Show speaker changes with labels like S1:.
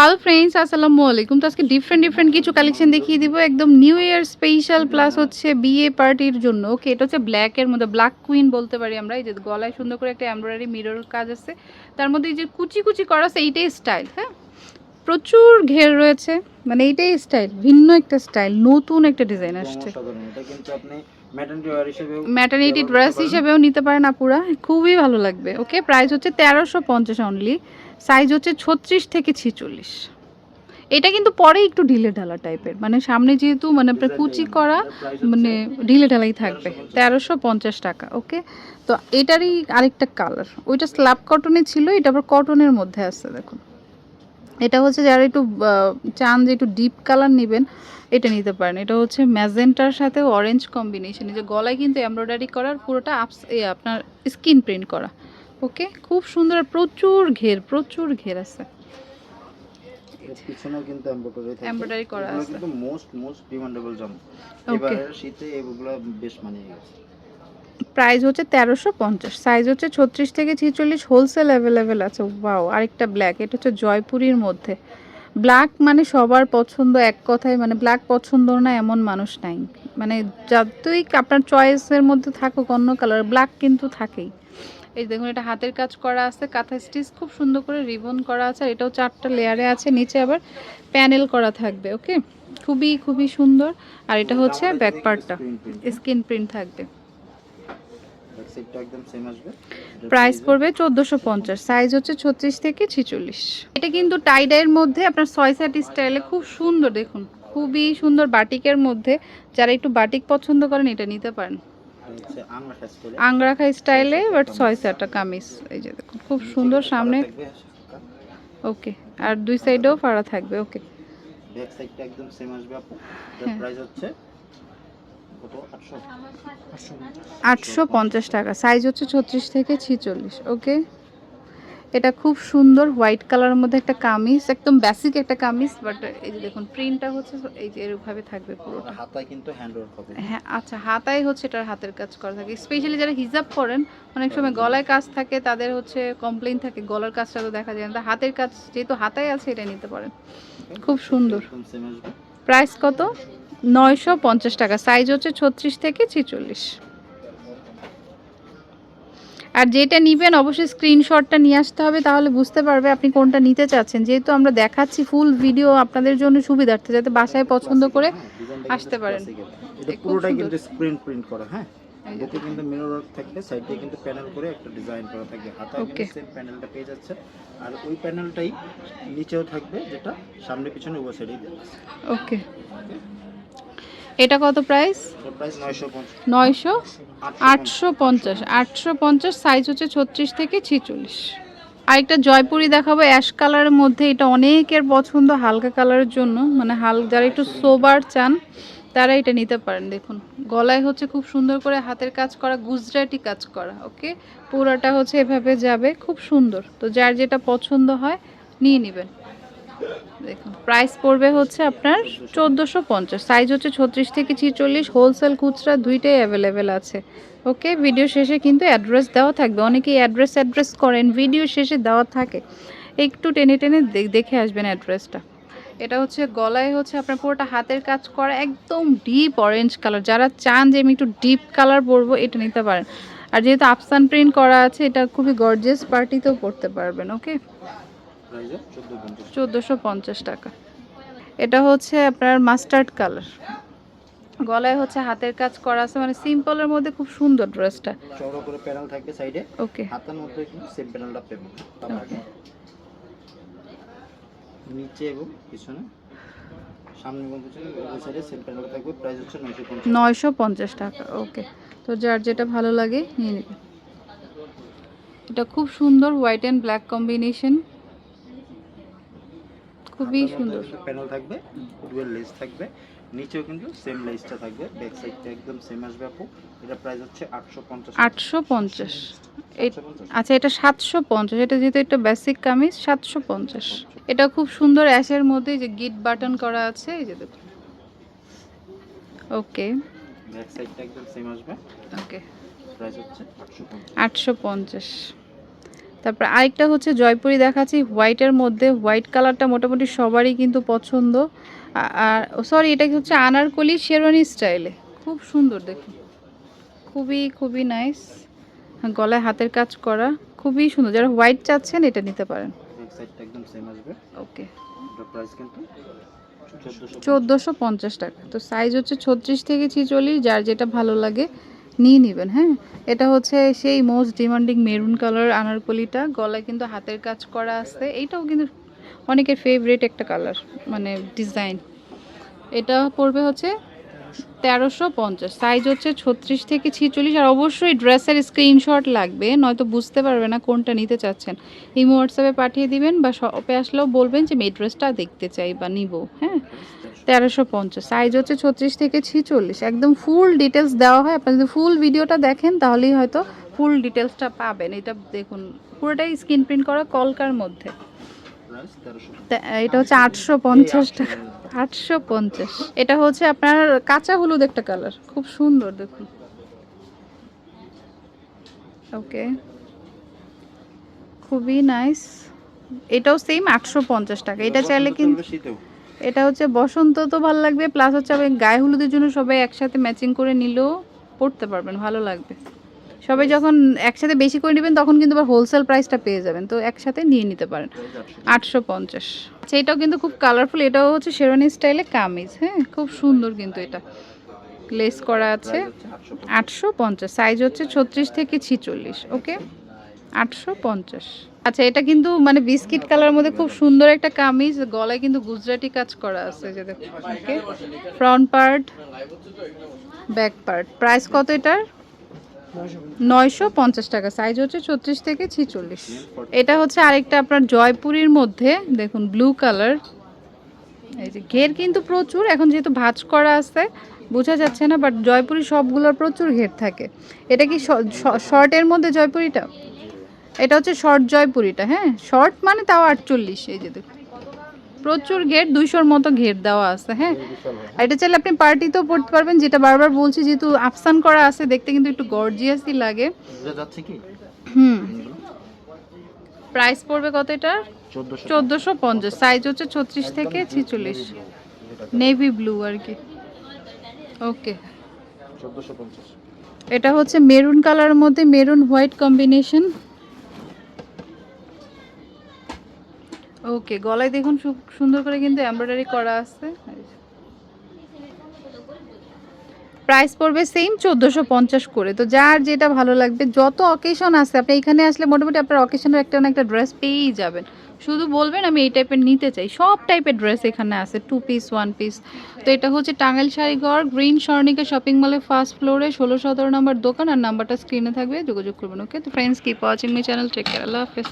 S1: Hello friends আসসালামু আলাইকুম তো আজকে ডিফারেন্ট ডিফারেন্ট কিছু কালেকশন দেখিয়ে দিব। একদম নিউ ইয়ার স্পেশাল প্লাস হচ্ছে বিয়ে পার্টির জন্য। ওকে এটা হচ্ছে ব্ল্যাকের মধ্যে ব্ল্যাক কুইন বলতে পারি আমরা। এই যে গলায় সুন্দর করে একটা এমব্রয়ডারি মিরর কাজ আছে। তার মধ্যে এই যে কুচি কুচি করা আছে এইটাই স্টাইল হ্যাঁ? প্রচুর ঘের রয়েছে। মানে এইটাই স্টাইল ভিন্ন একটা স্টাইল নতুন একটা ডিজাইন আসছে।
S2: ম্যাটার্নিটি
S1: ড্রেস হিসেবেও নিতে পারেন আপুরা। খুবই ভালো লাগবে। ওকে প্রাইস হচ্ছে তেরোশো পঞ্চাশ অনলি সাইজ হচ্ছে ছত্রিশ থেকে ছিচল্লিশ। এটা কিন্তু পরে একটু ঢিলে ঢালা টাইপের। মানে সামনে যেহেতু মানে আপনার কুচি করা মানে ঢিলে ঢালাই থাকবে তেরোশো পঞ্চাশ টাকা ওকে? তো এটারই আরেকটা কালার ওইটা স্ল্যাব কটনে ছিল এটা আবার কটনের মধ্যে আছে দেখুন। এটা হচ্ছে যারা একটু চান যে একটু ডিপ কালার নেবেন এটা নিতে পারেন। এটা হচ্ছে ম্যাজেন্টার সাথে অরেঞ্জ কম্বিনেশন এই যে গলায় কিন্তু এমব্রয়ডারি করার পুরোটা আপস আপনার স্কিন প্রিন্ট করা। ওকে? খুব সুন্দর প্রচুর ঘের প্রচুর ঘের আছে।
S2: পিছনেও কিন্তু এমব্রয়ডারি থাকে
S1: Embroidery করা আছে।
S2: কিন্তু মোস্ট মোস্ট ডিমান্ডেবল জামা. এবারে শীতে এগুলো বেশ মানিয়ে গেছে।
S1: প্রাইস হচ্ছে তেরোশো পঞ্চাশ। সাইজ হচ্ছে ছত্রিশ থেকে ছিচল্লিশ হোলসেল অ্যাভেলেবেল আছে। বাও আরেকটা ব্ল্যাক এটা হচ্ছে জয়পুরীর মধ্যে। ব্ল্যাক মানে সবার পছন্দ এক কথায় মানে ব্ল্যাক পছন্দ না এমন মানুষ নাই। মানে যতই আপনার চয়েসের মধ্যে থাকুক অন্য কালার ব্ল্যাক কিন্তু থাকেই। এই দেখুন এটা হাতের কাজ করা আছে কাঁথা স্টিচ খুব সুন্দর করে রিবন করা আছে আর এটাও চারটা লেয়ারে আছে নিচে আবার প্যানেল করা থাকবে ওকে খুবই খুবই সুন্দর আর এটা হচ্ছে ব্যাক পার্টটা। স্কিন প্রিন্ট থাকবে। প্রাইস পড়বে চোদ্দোশো পঞ্চাশ সাইজ হচ্ছে ছত্রিশ থেকে ছিচল্লিশ। এটা কিন্তু টাইডাইয়ের মধ্যে আপনার ছয় সাইড স্টাইলে খুব সুন্দর দেখুন খুবই সুন্দর বাটিকের মধ্যে যারা একটু বাটিক পছন্দ করেন এটা নিতে পারেন। আংরাখা স্টাইলে। বাট ছয় একটা কামিজ। এই যে দেখুন খুব সুন্দর সামনে। ওকে আর দুই সাইডেও ফাড়া থাকবে ওকে।
S2: ব্যাক সাইডটা একদম সেম আসবে আপু।
S1: হ্যাঁ।
S2: প্রাইস হচ্ছে
S1: আটশো। পঞ্চাশ টাকা সাইজ হচ্ছে ছত্রিশ থেকে ছিচল্লিশ ওকে? এটা খুব সুন্দর হোয়াইট কালারের মধ্যে একটা কামিজ একদম বেসিক একটা কামিজ বাট এই যে দেখুন প্রিন্টটা হচ্ছে এই যে এরকমভাবে থাকবে পুরোটা।
S2: হাতায় কিন্তু হ্যান্ড ওয়ার্ক হবে।
S1: হ্যাঁ আচ্ছা হাতায় হচ্ছে এটার হাতের কাজ করা থাকে। স্পেশালি যারা হিজাব করেন অনেক সময় গলায় কাজ থাকে তাদের হচ্ছে কমপ্লেইন থাকে গলার কাজটা তো দেখা যায় না। হাতের কাজ যেহেতু হাতায় আছে এটা নিতে পারেন। খুব সুন্দর। প্রাইস কত? নয়শো পঞ্চাশ টাকা। সাইজ হচ্ছে ছত্রিশ থেকে ছিচল্লিশ। আর যেটা নিবেন অবশ্যই স্ক্রিনশটটা নিয়ে আসতে হবে তাহলে বুঝতে পারবে আপনি কোনটা নিতে চাচ্ছেন। যেহেতু আমরা দেখাচ্ছি ফুল ভিডিও আপনাদের জন্য সুবিধার্থে যাতে বাসায় পছন্দ করে আসতে পারেন।
S2: পুরোটাই কিন্তু স্ক্রিন প্রিন্ট করা হ্যাঁ? এতে কিন্তু মিরর ওয়ার্ক থাকবে সাইডে কিন্তু প্যানেল করে একটা ডিজাইন করা থাকবে।
S1: Okay.
S2: কিন্তু সেম প্যানেলটা পেয়ে যাচ্ছে। আর ওই প্যানেলটাই নিচেও থাকবে যেটা সামনে পিছনে উভয় সাইডেই
S1: ওকে এটা কত প্রাইস
S2: নয়শো
S1: আটশো পঞ্চাশ। আটশো পঞ্চাশ সাইজ হচ্ছে ছত্রিশ থেকে ছিচল্লিশ। আরেকটা জয়পুরি দেখাবো অ্যাশ কালারের মধ্যে এটা অনেকের পছন্দ, হালকা কালারের জন্য। মানে হাল, যারা একটু সোবার চান, তারা এটা নিতে পারেন। দেখুন, গলায় হচ্ছে খুব সুন্দর করে হাতের কাজ করা, গুজরাটি কাজ করা ওকে পুরোটা হচ্ছে এভাবে যাবে, খুব সুন্দর। তো যার যেটা পছন্দ হয়, নিয়ে নেবেন। দেখুন প্রাইস পড়বে হচ্ছে আপনার চোদ্দোশো পঞ্চাশ সাইজ হচ্ছে ছত্রিশ থেকে ছিচল্লিশ হোলসেল খুচরা দুইটাই অ্যাভেলেবেল আছে। ওকে ভিডিও শেষে কিন্তু অ্যাড্রেস দেওয়া থাকবে। অনেকেই অ্যাড্রেস অ্যাড্রেস করেন ভিডিও শেষে দেওয়া থাকে। একটু টেনে টেনে দেখে আসবেন অ্যাড্রেসটা এটা হচ্ছে গলায় হচ্ছে আপনার পুরোটা হাতের কাজ করা, একদম ডিপ অরেঞ্জ কালার যারা চান যে আমি একটু ডিপ কালার পরবো, এটা নিতে পারেন। আর যেহেতু আফসান প্রিন্ট করা আছে, এটা খুবই গর্জিয়াস পার্টিতেও পরতে পারবেন ওকে চোদ্দোশো পঞ্চাশ টাকা। এটা হচ্ছে আপনার মাস্টার্ড কালার গলায় হচ্ছে হাতের কাজ করা আছে মানে সিম্পলের মধ্যে খুব সুন্দর ড্রেসটা
S2: করে প্যানেল থাকবে সাইডে
S1: ওকে
S2: হাতের মধ্যে কিন্তু সেম প্যানেলটা পেবো নিচে এবং পিছনে। সামনে এবং পিছনে ওই সাইডে সেম প্যানেলটা থাকবে। প্রাইস হচ্ছে নয়শো পঞ্চাশ
S1: নয়শো পঞ্চাশ টাকা। ওকে তো যার যেটা ভালো লাগে নিয়ে নেবেন। এটা খুব সুন্দর হোয়াইট অ্যান্ড ব্ল্যাক কম্বিনেশন খুবই সুন্দর।
S2: প্যানেল থাকবে ডুয়েল লেস থাকবে নিচেও কিন্তু সেম লেসটা থাকবে ব্যাক সাইডটা একদম সেম আসবে আপু। এটা প্রাইস হচ্ছে আটশো পঞ্চাশ
S1: আটশো পঞ্চাশ। এই আচ্ছা এটা সাতশো পঞ্চাশ। এটা যেহেতু একটা বেসিক কামিজ সাতশো পঞ্চাশ। এটা খুব সুন্দর অ্যাশের মধ্যে যে গিট বাটন করা আছে এই যে দেখুন। ওকে।
S2: ব্যাক সাইডটা একদম সেম আসবে।
S1: ওকে।
S2: প্রাইস হচ্ছে আটশো পঞ্চাশ।
S1: আটশো পঞ্চাশ। তারপর আরেকটা হচ্ছে জয়পুরি দেখাচ্ছি হোয়াইটের মধ্যে হোয়াইট কালারটা মোটামুটি সবারই কিন্তু পছন্দ। আর সরি এটা হচ্ছে আনারকলি শেরওয়ানি স্টাইলে খুব সুন্দর দেখুন। খুবই খুবই নাইস গলায় হাতের কাজ করা খুবই সুন্দর। যারা হোয়াইট চাচ্ছেন এটা নিতে পারেন।
S2: ব্যাক একদম সেম আসবে।
S1: ওকে
S2: প্রাইস কিন্তু চোদ্দোশো
S1: চোদ্দোশো পঞ্চাশ টাকা। তো সাইজ হচ্ছে ছত্রিশ থেকে ছিচল্লিশ যার যেটা ভালো লাগে। নিয়ে নেবেন হ্যাঁ? এটা হচ্ছে সেই মোস্ট ডিমান্ডিং মেরুন কালার আনারকলিটা, গলায় কিন্তু হাতের কাজ করা আছে। এইটাও কিন্তু অনেকের ফেভারিট একটা কালার মানে ডিজাইন এটা পড়বে হচ্ছে তেরোশো পঞ্চাশ সাইজ হচ্ছে ছত্রিশ থেকে ছিচল্লিশ, আর অবশ্যই ড্রেসের স্ক্রিনশট লাগবে, নয়তো বুঝতে পারবে না কোনটা নিতে চাচ্ছেন। ইমো হোয়াটসঅ্যাপে পাঠিয়ে দিবেন বা শপে আসলেও বলবেন যে এই ড্রেসটা দেখতে চাই বা নিব হ্যাঁ? তেরোশো পঞ্চাশ। সাইজ হচ্ছে ছত্রিশ থেকে ছিচল্লিশ। একদম ফুল ডিটেলস দেওয়া হয়। আপনি যদি ফুল ভিডিওটা দেখেন, তাহলেই হয়তো ফুল ডিটেলসটা পাবেন। এটা দেখুন, পুরোটাই স্ক্রিন প্রিন্ট করা কলকার মধ্যে। এটা হচ্ছে আটশো পঞ্চাশ টাকা। আটশো পঞ্চাশ। এটা হচ্ছে আপনার কাঁচা হলুদ একটা কালার খুব সুন্দর, দেখুন। ওকে খুবই নাইস এটাও সেম আটশো পঞ্চাশ টাকা। এটা চাইলে কিন্তু এটা হচ্ছে বসন্ত তো ভালো লাগবে প্লাস হচ্ছে আপনি গায়ে হলুদের জন্য সবাই একসাথে ম্যাচিং করে নিলেও পড়তে পারবেন, ভালো লাগবে। সবাই যখন একসাথে বেশি করে নেবেন তখন কিন্তু আবার হোলসেল প্রাইসটা পেয়ে যাবেন, তো একসাথে নিয়ে নিতে পারেন।
S2: আটশো
S1: পঞ্চাশ। আচ্ছা এটাও কিন্তু খুব কালারফুল এটাও হচ্ছে শেরওয়ানি স্টাইলে কামিজ হ্যাঁ? খুব সুন্দর কিন্তু এটা। লেস করা আছে।
S2: আটশো
S1: পঞ্চাশ সাইজ হচ্ছে ছত্রিশ থেকে ছিচল্লিশ ওকে আটশো পঞ্চাশ। আচ্ছা এটা কিন্তু মানে বিস্কিট কালার মধ্যে খুব সুন্দর একটা কামিজ, গলায় কিন্তু গুজরাটি কাজ করা আছে, যে okay. Front part, back part. Price কত এটার? নয়শো পঞ্চাশ টাকা। সাইজ হচ্ছে ছত্রিশ থেকে ছিচল্লিশ। এটা হচ্ছে আরেকটা আপনার জয়পুরীর মধ্যে, দেখুন, ব্লু কালার। এই যে ঘের কিন্তু প্রচুর, এখন যেহেতু ভাঁজ করা আছে, বোঝা যাচ্ছে না, বাট জয়পুরি সবগুলোর প্রচুর ঘের থাকে। এটা কি শর্টের মধ্যে জয়পুরিটা? এটা হচ্ছে শর্ট জয়পুরিটা হ্যাঁ? শর্ট মানে তাও আটচল্লিশ এই যে দেখুন। প্রচুর ঘের দুইশোর মতো ঘের দেওয়া আছে হ্যাঁ? এটা চাইলে আপনি পার্টিতেও পড়তে পারবেন যেটা বারবার বলছি যেহেতু আফসান করা আছে দেখতে কিন্তু একটু গর্জিয়াসই লাগে। হুম। প্রাইস পড়বে কত এটার?
S2: চোদ্দোশো
S1: চোদ্দোশো পঞ্চাশ সাইজ হচ্ছে ছত্রিশ থেকে ছিচল্লিশ। নেভি ব্লু আর কি। ওকে। এটা হচ্ছে মেরুন কালারের মধ্যে মেরুন হোয়াইট কম্বিনেশন। ওকে, গলায় দেখুন সুন্দর করে কিন্তু এমব্রয়ডারি করা আছে। প্রাইস পড়বে সেম চোদ্দোশো পঞ্চাশ করে। তো যার যেটা ভালো লাগবে, যত অকেশন আছে, আপনি এখানে আসলে মোটামুটি আপনার অকেশনের একটা না একটা ড্রেস পেয়েই যাবেন। শুধু বলবেন আমি এই টাইপের নিতে চাই। সব টাইপের ড্রেস এখানে আছে টু পিস ওয়ান পিস তো এটা হচ্ছে টাঙ্গাইল শাড়িঘর গ্রিন স্বর্ণিকা শপিং মলের ফার্স্ট ফ্লোরে ষোলো সতেরো নম্বর দোকান। আর নাম্বারটা স্ক্রিনে থাকবে, যোগাযোগ করবেন। ওকে তো friends keep watching my channel take care আল্লাহ হাফেজ।